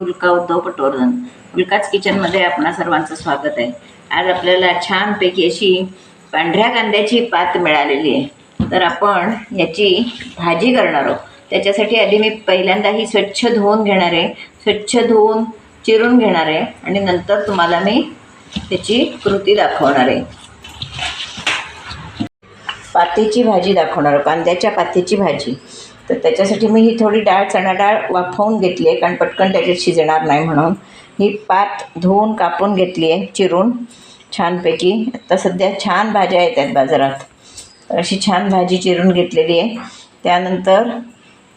उल्का उद्धव पटवर्धन. उल्काच किचनमध्ये आपणा सर्वांचं स्वागत आहे. आज आपल्याला छानपैकी अशी पांढऱ्या कांद्याची पात मिळालेली आहे. तर आपण याची भाजी करणार आहोत. त्याच्यासाठी आधी मी पहिल्यांदा ही स्वच्छ धुवून घेणार आहे. स्वच्छ धुवून चिरून घेणार आहे आणि नंतर तुम्हाला मी त्याची कृती दाखवणार आहे. पातीची भाजी दाखवणार कांद्याच्या पातीची भाजी. तर त्याच्यासाठी मी ही थोडी डाळ चणा डाळ वाफवून घेतली आहे कारण पटकन त्याच्यात शिजणार नाही म्हणून. ही पात धुवून कापून घेतली आहे चिरून छानपैकी. आता सध्या छान भाज्या येतात बाजारात. अशी छान भाजी चिरून घेतलेली आहे. त्यानंतर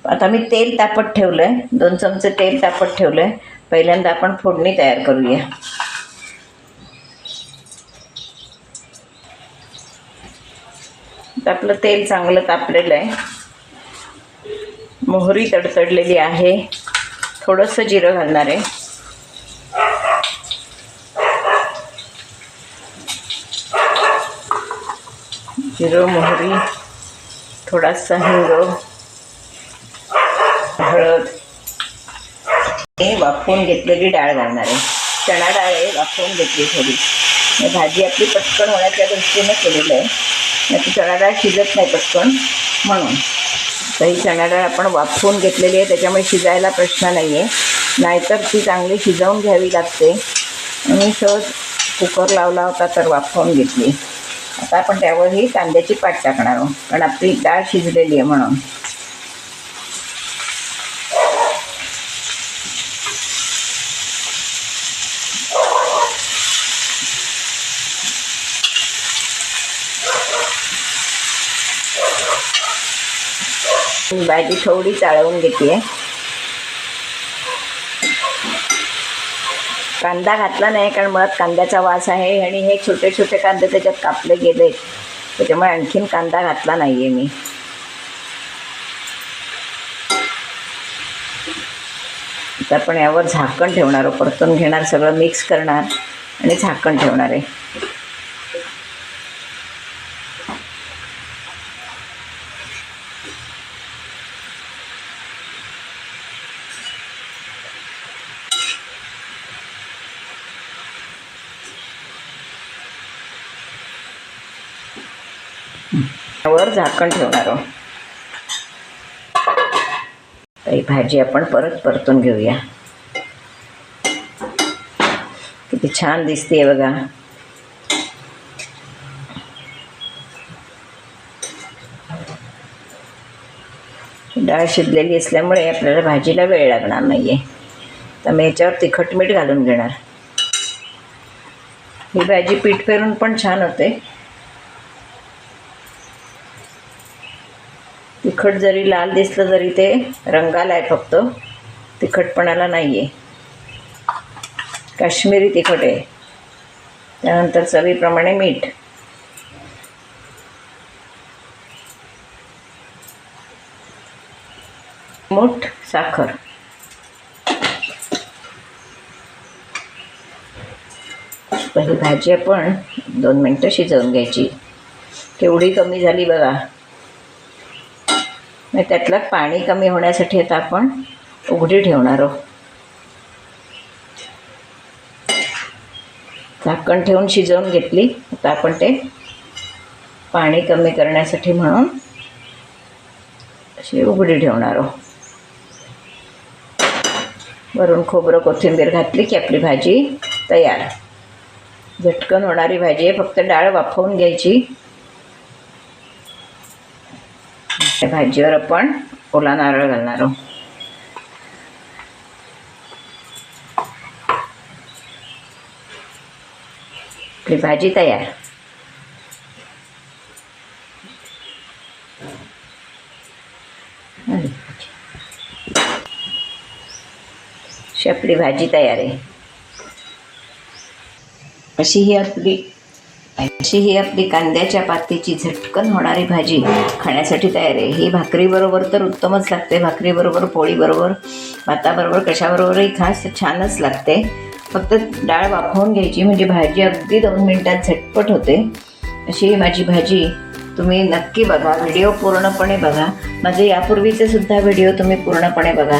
आता मी तेल तापत ठेवलं आहे दोन चमचे तेल तापत ठेवलं आहे पहिल्यांदा आपण फोडणी तयार करूया. आपलं तेल चांगलं तापलेलं आहे. मोहरी तडतडलेली आहे. थोडंसं जिरं घालणार आहे. जिरं मोहरी थोडासा हिंग हळद हे वाफवून घेतलेली डाळ घालणार आहे. चणा डाळ आहे वाफवून घेतली थोडी. भाजी आपली पटकन होण्याच्या दृष्टीने केलेलं आहे. नाही ती चणा डाळ शिजत नाही पटकन. म्हणून तर ही आपण वाफवून घेतलेली आहे त्याच्यामुळे शिजायला प्रश्न नाही आहे नाहीतर ती चांगली शिजवून घ्यावी लागते. आणि सहज कुकर लावला होता तर वाफवून घेतली. आता आपण त्यावर ही कांद्याची पाट टाकणार आहोत. कारण आपली डाळ शिजलेली आहे म्हणून. ही भाजी थोडी चाळवून घेते कांदा घातला नाही कारण मुळात कांद्याचा वास आहे आणि हे छोटे छोटे कांदे त्याच्यात कापले गेले त्याच्यामुळे आणखीन कांदा घातला नाही आहे मी. आता आपण यावर झाकण ठेवणार परतून घेणार सगळं मिक्स करणार आणि झाकण ठेवणार आहे. वर झाकण ठेवणार आहोत. ही भाजी आपण परत परतून घेऊया. किती छान दिसते बघा. डाळ शिजलेली असल्यामुळे आपल्याला भाजीला वेळ लागणार नाही आहे तर मी याच्यावर तिखट मीठ घालून घेणार. ही भाजी पीठ पेरून पण छान होते. तिखट जरी लाल दिसलं जरी ते रंगाला आहे फक्त. तिखटपणाला नाही आहे काश्मीरी तिखट आहे. त्यानंतर चवीप्रमाणे मीठ. मूठ साखर. पहिली भाजी आपण दोन मिनटं शिजवून घ्यायची. केवढी कमी झाली बघा. मग त्यातलं पाणी कमी होण्यासाठी आता आपण उघडी ठेवणार आहोत. झाकण ठेवून शिजवून घेतली. आता आपण ते पाणी कमी करण्यासाठी म्हणून अशी उघडी ठेवणार आहोत. वरून खोबरं कोथिंबीर घातली की आपली भाजी तयार. झटकन होणारी भाजी आहे फक्त डाळ वाफवून घ्यायची. त्या भाजीवर आपण ओला नारळ घालणार आहोत. आपली भाजी तयार. अशी आपली भाजी तयार आहे. अशी ही आपली अशी ही आपली कांद्याच्या पातीची झटकन होणारी भाजी खाण्यासाठी तयार आहे. ही भाकरीबरोबर तर उत्तमच लागते. भाकरीबरोबर पोळीबरोबर भाताबरोबर कशाबरोबरही खास छानच लागते. फक्त डाळ वाफवून घ्यायची म्हणजे भाजी अगदी दोन मिनटात झटपट होते. अशी ही माझी भाजी तुम्ही नक्की बघा. व्हिडिओ पूर्णपणे बघा. माझे यापूर्वीचे सुद्धा व्हिडिओ तुम्ही पूर्णपणे बघा.